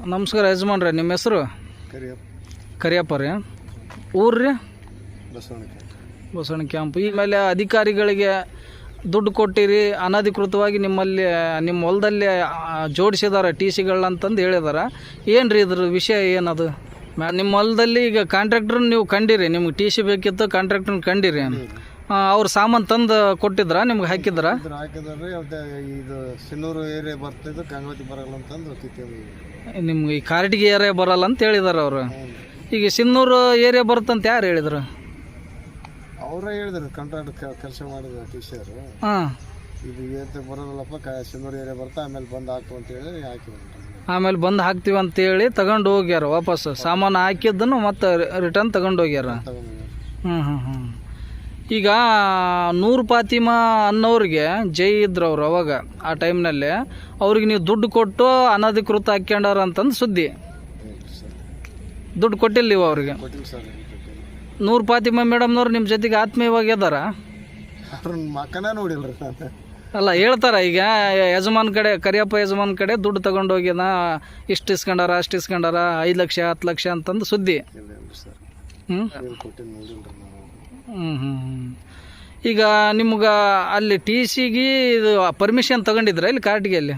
ನಮಸ್ಕಾರ ಯಜಮಾನ್ರಿ ನಿಮ್ಮ ಹೆಸರು? ಕರಿಯಪ್ಪ. ರೀ. ಊರು ರೀ? ಬಸವಣ್ಣ ಕ್ಯಾಂಪ್ ಈ ಮೇಲೆ ಅಧಿಕಾರಿಗಳಿಗೆ ದುಡ್ಡು ಕೊಟ್ಟಿರಿ ಅನಧಿಕೃತವಾಗಿ ನಿಮ್ಮಲ್ಲಿ ನಿಮ್ಮ ಹೊಲದಲ್ಲಿ ಜೋಡಿಸಿದಾರೆ ಟಿ ಸಿಗಳಂತಂದು ಹೇಳಿದಾರ. ಏನು ರೀ ಇದ್ರ ವಿಷಯ ಏನದು? ಮ್ಯಾ- ನಿಮ್ಮ ಹೊಲದಲ್ಲಿ ಈಗ ಕಾಂಟ್ರಾಕ್ಟ್ರನ್ನ ನೀವು ಕಂಡಿರಿ ನಿಮ್ಗೆ ಟಿ ಸಿ ಬೇಕಿತ್ತು ಕಾಂಟ್ರಾಕ್ಟ್ರನ್ನ ಕಂಡಿರಿ. ಅವ್ರು ಸಾಮಾನು ತಂದು ಕೊಟ್ಟಿದ್ರ ನಿಮ್ಗೆ ಹಾಕಿದ್ರ? ಹಾಕಿದ್ರೆ ಇದು ಸಿನ್ನೂರು ಏರಿಯಾ ಬರ್ತಿದ್ದು ಗಂಗಾವತಿ ಬರಲ್ಲ ಅಂತಂದು ನಿಮ್ಗೆ ಈ ಕಾರಟಿಗೆ ಏರಿಯಾ ಬರಲ್ಲ ಅಂತ ಹೇಳಿದಾರೆ ಅವರು. ಈಗ ಸಿನ್ನೂರು ಏರಿಯಾ ಬರುತ್ತಂತ ಯಾರು ಹೇಳಿದ್ರು? ಅವರೇ ಹೇಳಿದ್ರು ಕಾಂಟ್ರಾಕ್ಟ್ ಕೆಲಸ ಮಾಡಿದ ಟೀಚರ್ ಹಾಂ. ಇದು ಏತ ಬರೋದಲ್ಲಪ್ಪ ಸಿನ್ನೂರು ಏರಿಯಾ ಬರ್ತಾ ಆಮೇಲೆ ಬಂದು ಹಾಕು ಅಂತ ಹೇಳಿ ಹಾಕಿ ಆಮೇಲೆ ಬಂದು ಹಾಕ್ತೀವಿ ಅಂತೇಳಿ ತಗೊಂಡು ಹೋಗ್ಯಾರ ವಾಪಸ್. ಸಾಮಾನು ಹಾಕಿದ್ದನ್ನು ಮತ್ತೆ ರಿಟರ್ನ್ ತಗೊಂಡು ಹೋಗ್ಯಾರ. ಹ್ಞೂ ಹ್ಞೂ ಹ್ಞೂ ಈಗ ನೂರು ಫಾತಿಮಾ ಅನ್ನೋರಿಗೆ ಜೈ ಇದ್ರು ಅವ್ರು ಅವಾಗ ಆ ಟೈಮ್ನಲ್ಲಿ. ಅವ್ರಿಗೆ ನೀವು ದುಡ್ಡು ಕೊಟ್ಟು ಅನಧಿಕೃತ ಹಾಕ್ಯಂಡಾರ ಅಂತಂದು ಸುದ್ದಿ. ದುಡ್ಡು ಕೊಟ್ಟಿಲ್ಲ ನೀವು ಅವ್ರಿಗೆ. ನೂರ್ ಫಾತಿಮಾ ಮೇಡಮ್ನವ್ರು ನಿಮ್ಮ ಜೊತೆಗೆ ಆತ್ಮೀಯವಾಗಿ ಅದಾರ? ಅವ್ರನ್ನ ಮಕ್ಕನ ನೋಡಿಲ್ಲ ರೀ ಅಲ್ಲ ಹೇಳ್ತಾರ ಈಗ ಯಜಮಾನ್ ಕಡೆ ಕರಿಯಪ್ಪ ಯಜಮಾನ್ ಕಡೆ ದುಡ್ಡು ತಗೊಂಡು ಹೋಗ್ಯದ ಇಷ್ಟು ಇಸ್ಕೊಂಡಾರ ಅಷ್ಟು ಇಸ್ಕೊಂಡಾರ ಐದು ಲಕ್ಷ ಹತ್ತು ಲಕ್ಷ ಅಂತಂದು ಸುದ್ದಿ. ಇಲ್ಲ ಹ್ಞೂ. ಈಗ ನಿಮ್ಗೆ ಅಲ್ಲಿ ಟಿ ಸಿಗೆ ಇದು ಪರ್ಮಿಷನ್ ತಗೊಂಡಿದ್ರ ಇಲ್ಲಿ ಕಾರ್ಟಿಗೆ ಅಲ್ಲಿ?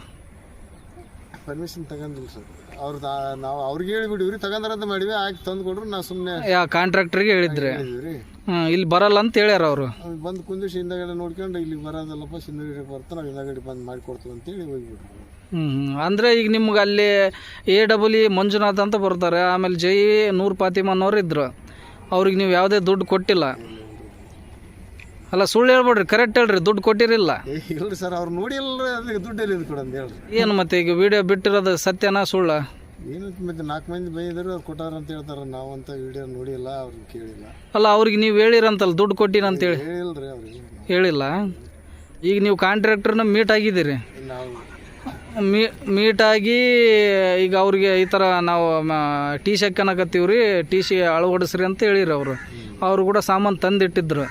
ಪರ್ಮಿಷನ್ ತಗೊಂಡಿಲ್ಲ ಸರ್ ಅವ್ರದ್ದು ನಾವು ಅವ್ರಿಗೆ ಹೇಳಿಬಿಡಿವ್ರಿ ತಗೊಂಡ್ರಂತ ಮಾಡಿವಿ ಹಾಕಿ ತಂದು ಕೊಡ್ರು ನಾವು ಸುಮ್ಮನೆ ಯಾ ಕಾಂಟ್ರಾಕ್ಟ್ರಿಗೆ ಹೇಳಿದ್ರೆ. ಹ್ಞೂ ಇಲ್ಲಿ ಬರಲ್ಲ ಅಂತ ಹೇಳ್ಯಾರ ಅವರು. ಬಂದು ಕುಂದಿಸಿ ಹಿಂದಗಡೆ ನೋಡ್ಕೊಂಡು ಇಲ್ಲಿ ಬರೋದಲ್ಲಪ್ಪ ಸಿಂಧಗಿರಿ ಬರ್ತಾ ನಾವು ಹಿಂದಗಡೆ ಬಂದು ಮಾಡಿಕೊಡ್ತೀವಿ ಅಂತೇಳಿ ಹೋಗ್ಬಿಟ್ರು. ಹ್ಞೂ ಅಂದರೆ ಈಗ ನಿಮ್ಗೆ ಅಲ್ಲಿ ಎ ಡಬಲ್ ಇ ಮಂಜುನಾಥ್ ಅಂತ ಬರ್ತಾರೆ ಆಮೇಲೆ ಜೈ ನೂರ್ ಫಾತಿಮನ್ನವ್ರು ಇದ್ರು. ಅವ್ರಿಗೆ ನೀವು ಯಾವುದೇ ದುಡ್ಡು ಕೊಟ್ಟಿಲ್ಲ. ಅಲ್ಲ ಸುಳ್ಳು ಹೇಳ್ಬೇಡ್ರಿ ಕರೆಕ್ಟ್ ಹೇಳ್ರಿ ದುಡ್ಡು ಕೊಟ್ಟಿರಿಲ್ಲ ಇಲ್ರಿ ಸರ್ ಅವ್ರು ನೋಡಿಲ್ಲ ಅದಕ್ಕೆ ದುಡ್ಡು ಎಲ್ಲಿ ಕೊಡ ಅಂತ ಹೇಳ್ರಿ. ಏನು ಮತ್ತೆ ಈಗ ವಿಡಿಯೋ ಬಿಟ್ಟಿರೋದು ಸತ್ಯನಾ ಸುಳ್ಳ? ಏನು ಮತ್ತೆ ನಾಲ್ಕು ಮಂದಿ ಬೈದರು ಅವ್ರು ಕೊಟ್ಟಾರ ಅಂತ ಹೇಳ್ತಾರೆ. ನಾವಂತ ವಿಡಿಯೋ ನೋಡಿಲ್ಲ ಅವ್ರು ಕೇಳಿಲ್ಲ. ಅಲ್ಲ ಅವ್ರಿಗೆ ನೀವು ಹೇಳಿರಂತಲ್ಲ ದುಡ್ಡು ಕೊಟ್ಟಿನ ಅಂತೇಳಿ ಹೇಳಿಲ್ರಿ ಅವ್ರಿಗೆ ಹೇಳಿಲ್ಲ? ಈಗ ನೀವು ಕಾಂಟ್ರಾಕ್ಟರ್ನ ಮೀಟ್ ಆಗಿದ್ದೀರಿ. ನಾವು. ಮೀ ಮೀಟಾಗಿ ಈಗ ಅವ್ರಿಗೆ ಈ ಥರ ನಾವು ಟಿ ಹಾಕನಕತ್ತೀವಿ ರೀ ಟಿ ಸಿ ಅಳವಡಿಸ್ರಿ ಅಂತ ಹೇಳಿರಿ ಅವರು. ಅವರು ಕೂಡ ಸಾಮಾನು ತಂದಿಟ್ಟಿದ್ರು.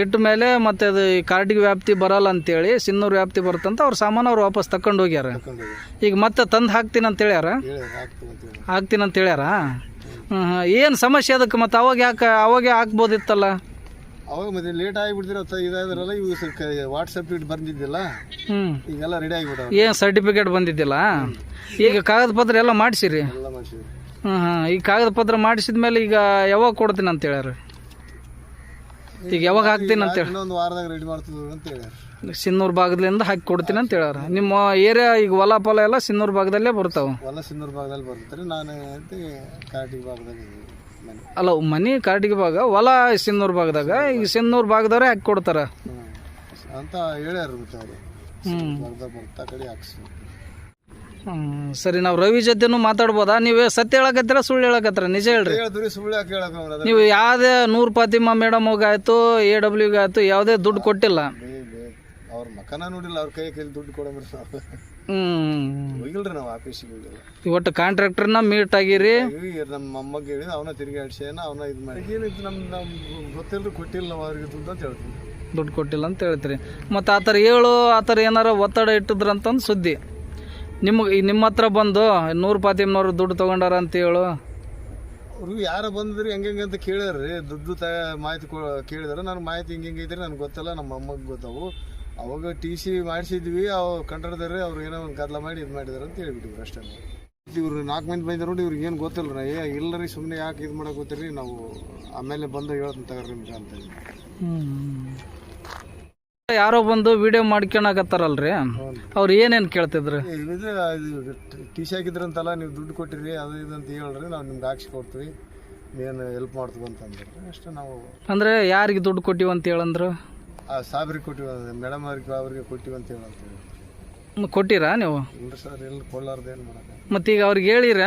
ಇಟ್ಟ ಮೇಲೆ ಮತ್ತೆ ಅದು ಈ ಕಾರ್ಟಿಗೆ ವ್ಯಾಪ್ತಿ ಬರಲ್ಲ ಅಂತೇಳಿ ಸಿನ್ನೂರು ವ್ಯಾಪ್ತಿ ಬರುತ್ತಂತ ಅವ್ರ ಸಾಮಾನು ಅವ್ರು ವಾಪಸ್ ತಕೊಂಡು ಹೋಗ್ಯಾರ. ಈಗ ಮತ್ತೆ ತಂದು ಹಾಕ್ತೀನಿ ಅಂತ ಹೇಳ್ಯಾರ? ಹಾಕ್ತೀನಿ ಅಂತ ಹೇಳ್ಯಾರ? ಹ್ಞೂ ಏನು ಸಮಸ್ಯೆ ಅದಕ್ಕೆ ಮತ್ತೆ ಅವಾಗ ಯಾಕೆ ಅವಾಗೆ ಹಾಕ್ಬೋದಿತ್ತಲ್ಲ? ಅವಾಗ ಮತ್ತೆ ಲೇಟ್ ಆಗಿಬಿಡ್ತಿರ ಇದಾದ್ರಲ್ಲ ಇವು ಸ್ವಲ್ಪ ವಾಟ್ಸಪ್ ಇಟ್ಟು ಬಂದಿದ್ದಿಲ್ಲ. ಹ್ಞೂ ಈಗೆಲ್ಲ ರೆಡಿ ಏನು ಸರ್ಟಿಫಿಕೇಟ್ ಬಂದಿದ್ದಿಲ್ಲ? ಈಗ ಕಾಗದ ಪತ್ರ ಎಲ್ಲ ಮಾಡಿಸಿರಿ? ಎಲ್ಲ ಮಾಡಿಸಿವಿ ಹ್ಞೂ ಹಾಂ ಈ ಕಾಗದ ಪತ್ರ ಮಾಡಿಸಿದ ಮೇಲೆ ಈಗ ಯಾವಾಗ ಕೊಡ್ತೀನಿ ಅಂತ ಹೇಳ್ಯಾರ? ಈಗ ಯಾವಾಗ ಹಾಕ್ತೀನಿ ಅಂತ ಹೇಳಿ. ಇನ್ನೊಂದು ವಾರದಾಗ ರೆಡಿ ಮಾಡ್ತಿದ್ರು ಅಂತ ಹೇಳ್ಯಾರ ಸಿನ್ನೂರು ಭಾಗದಿಂದ ಹಾಕಿ ಕೊಡ್ತೀನಿ ಅಂತ ಹೇಳ್ಯಾರ ನಿಮ್ಮ ಏರಿಯಾ ಈಗ ಹೊಲ ಪೊಲ ಎಲ್ಲ ಸಿನ್ನೂರು ಭಾಗದಲ್ಲೇ ಬರ್ತಾವೆ ಹೊಲ ಸಿನ್ನೂರು ಭಾಗದಲ್ಲಿ ಬರ್ತಾರೆ ನಾನು ಅಂತ ಕಾಟಿಗೆ ಭಾಗದಾಗ ಮನೆ. ಅಲ್ಲ ಮನೆ ಕಾರ್ಟಿಗೆ ಭಾಗ ಹೊಲ ಸಿನ್ನೂರು ಭಾಗದಾಗ ಈಗ ಸಿನ್ನೂರು ಭಾಗದವ್ರೆ ಹಾಕಿ ಕೊಡ್ತಾರ? ಅಂತ ಹೇಳ್ಯಾರ ಮತ್ತೆ ಅವರು ಹ್ಞೂ ಬರ್ದ ಬರ್ತಾ ಕಡೆ ಹಾಕ್ಸಿ. ಸರಿ ನಾವು ರವಿ ಜೊತೆನೂ ಮಾತಾಡ್ಬೋದಾ? ನೀವು ಸತ್ಯ ಹೇಳಕತ್ತೀರ ಸುಳ್ಳು ಹೇಳಕತ್ತೀರ? ನಿಜ ಹೇಳ್ರಿ. ಹೇಳಿದ್ರಿ ಸುಳ್ಳು ಯಾಕೆ ಹೇಳಕ್ ನೀವು ಯಾವುದೇ ನೂರು ಪಾತಿಮ್ಮ ಮೇಡಮ್ ಆಯ್ತು ಎ ಡಬ್ಲ್ಯೂಗೆ ಆಯ್ತು ಯಾವುದೇ ದುಡ್ಡು ಕೊಟ್ಟಿಲ್ಲ. ಬೇ ಬೇ ಅವ್ರ ಮಕನ ನೋಡಿಲ್ಲ ಅವ್ರ ಕೈ ಕೈಲಿ ದುಡ್ಡು ಕೊಡಂಬ್ರಿ ನಾವು ಹ್ಞೂ ಹೋಗಿಲ್ರಿ ನಾವು ಆಫೀಸಿಗೆ ಹೋಗಿಲ್ಲ. ಇವತ್ತು ಕಾಂಟ್ರಾಕ್ಟರ್ನ ಮೀಟ್ ಆಗಿರಿ. ನಮ್ಮ ಮೊಮ್ಮಗ ಹೇಳಿದ ಅವನ ತಿರುಗಾಡ್ಸ್ಯಾನ ಅವನ ಇದು ಮಾಡಿ. ಏನಿತ್ತು ನಮ್ಮ ನಮ್ಮ ಗೊತ್ತಿಲ್ಲರಿ ಕೊಟ್ಟಿಲ್ಲ ನಾವು ಅವ್ರಿಗೆ ದುಡ್ಡು ಅಂತ ಹೇಳ್ತೀನಿ ದುಡ್ಡು ಕೊಟ್ಟಿಲ್ಲ ಅಂತ ಹೇಳ್ತೀರಿ. ಮತ್ತು ಆ ಥರ ಹೇಳು ಆ ಥರ ಏನಾರ ಒತ್ತಡ ಇಟ್ಟಿದ್ರಂತಂದು ಸುದ್ದಿ. ನಿಮಗೆ ನಿಮ್ಮ ಹತ್ರ ಬಂದು ನೂರು ಫಾತಿಮ್ನವ್ರು ದುಡ್ಡು ತೊಗೊಂಡಾರ ಅಂತ ಹೇಳು. ಅವ್ರಿಗೆ ಯಾರು ಬಂದ್ರಿ ಹೆಂಗೆ ಅಂತ ಕೇಳ್ಯಾರ್ರಿ. ದುಡ್ಡು ತ ಮಾಹಿತಿ ಕೇಳಿದಾರೆ. ನನಗೆ ಮಾಹಿತಿ ಹಿಂಗೆ ಹಿಂಗೆ ಐತ್ರಿ ನನಗೆ ಗೊತ್ತಲ್ಲ ನಮ್ಮ ಅಮ್ಮಗೆ ಗೊತ್ತಾವು. ಅವಾಗ ಟಿ ಸಿ ಮಾಡಿಸಿದ್ವಿ ಅವು ಕಂಡ್ರದಾರೆ ಅವ್ರು ಏನೋ ಒಂದು ಗದ್ದಲ ಮಾಡಿ ಇದು ಮಾಡಿದಾರೆ ಅಂತ ಹೇಳಿಬಿಟ್ಟಿವ್ರು ಅಷ್ಟೇ. ಇವ್ರು ನಾಲ್ಕು ಮಂದಿ ಬಂದಿರೋ ನೋಡಿ ಇವ್ರಿಗೆ ಏನು ಗೊತ್ತಿಲ್ಲ ರೀ ಏ ಇಲ್ಲರಿ ಸುಮ್ಮನೆ ಯಾಕೆ ಇದು ಮಾಡಕ್ಕೆ ಗೊತ್ತಿರಿ ನಾವು ಆಮೇಲೆ ಬಂದು ಹೇಳ್ತೀನಿ ತಗೋರಿ ನಿಮ್ಗೆ ಅಂತ. ಯಾರೋ ಬಂದು ವಿಡಿಯೋ ಮಾಡ್ಕೊಳಕತ್ತಾರಲ್ರಿ? ಅವ್ರು ಏನೇನು ಕೇಳ್ತಿದ್ರು? ಟಿ ಹಾಕಿದ್ರಂತಲ್ಲ ನೀವು ದುಡ್ಡು ಕೊಟ್ಟಿರಿ ಅದು ಇದು ಅಂತ ಹೇಳ್ರಿ ನಾವು ನಿಮ್ಗೆ ಹಾಕ್ಸಿ ಕೊಡ್ತೀವಿ. ಏನು ಹೆಲ್ಪ್ ಮಾಡ್ತೀವಿ ಅಂತಂದ್ರೆ ಅಷ್ಟೇ ನಾವು ಅಂದರೆ ಯಾರಿಗೆ ದುಡ್ಡು ಕೊಟ್ಟಿವಿ ಅಂತ ಹೇಳಂದ್ರು? ಆ ಸಾಬ್ರಿಗೆ ಕೊಟ್ಟಿವಿ ಮೇಡಮ್ ಅವ್ರಿಗೆ ಅವ್ರಿಗೆ ಕೊಟ್ಟಿವಿ ಅಂತ ಹೇಳಂತೀವಿ ಕೊಟ್ಟಿರಾ ನೀವು? ಸರ್ ಎಲ್ಲಿ ಕೊಡ್ಲಾರ್ದು ಏನು ಮತ್ತೀಗ ಅವ್ರಿಗೆ ಹೇಳಿರ?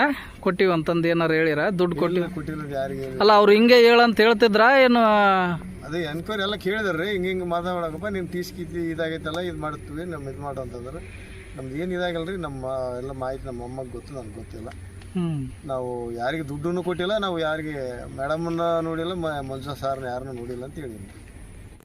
ಕೊಟ್ಟಿವಿ ಅಂತಂದು ಏನಾರು ಹೇಳಿರ? ದುಡ್ಡು ಕೊಟ್ಟಿ ಇಲ್ಲ ಕೊಟ್ಟಿಲ್ಲ ಯಾರಿಗೆ ಅಲ್ಲ ಅವ್ರು ಹಿಂಗೆ ಹೇಳಂತ ಹೇಳ್ತಿದ್ರಾ ಏನು ಅದೇ ಎನ್ಕ್ವೈರಿ ಎಲ್ಲ ಕೇಳಿದಾರೆ ಹಿಂಗೆ ಹಿಂಗೆ ಮಾತಾಡಕಪ್ಪ ನಿಮ್ಮ ಟಿ ಸಿ ಗೀತಿ ಇದಾಗೈತಲ್ಲ ಇದು ಮಾಡ್ತೀವಿ ನಮ್ಮ ಇದು ಮಾಡು ಅಂತಂದ್ರೆ. ನಮ್ದು ಏನು ಇದಾಗಲ್ರಿ ನಮ್ಮ ಎಲ್ಲ ಮಾಹಿತಿ ನಮ್ಮ ಅಮ್ಮಗೆ ಗೊತ್ತು ನನಗೆ ಗೊತ್ತಿಲ್ಲ. ನಾವು ಯಾರಿಗೆ ದುಡ್ಡನ್ನು ಕೊಟ್ಟಿಲ್ಲ ನಾವು ಯಾರಿಗೆ ಮೇಡಮನ್ನ ನೋಡಿಲ್ಲ ಮ ಮಂಜುನಾಥ್ ಸಾರ್ನ ಯಾರನ್ನೂ ನೋಡಿಲ್ಲ ಅಂತ ಹೇಳಿದ್ವಿ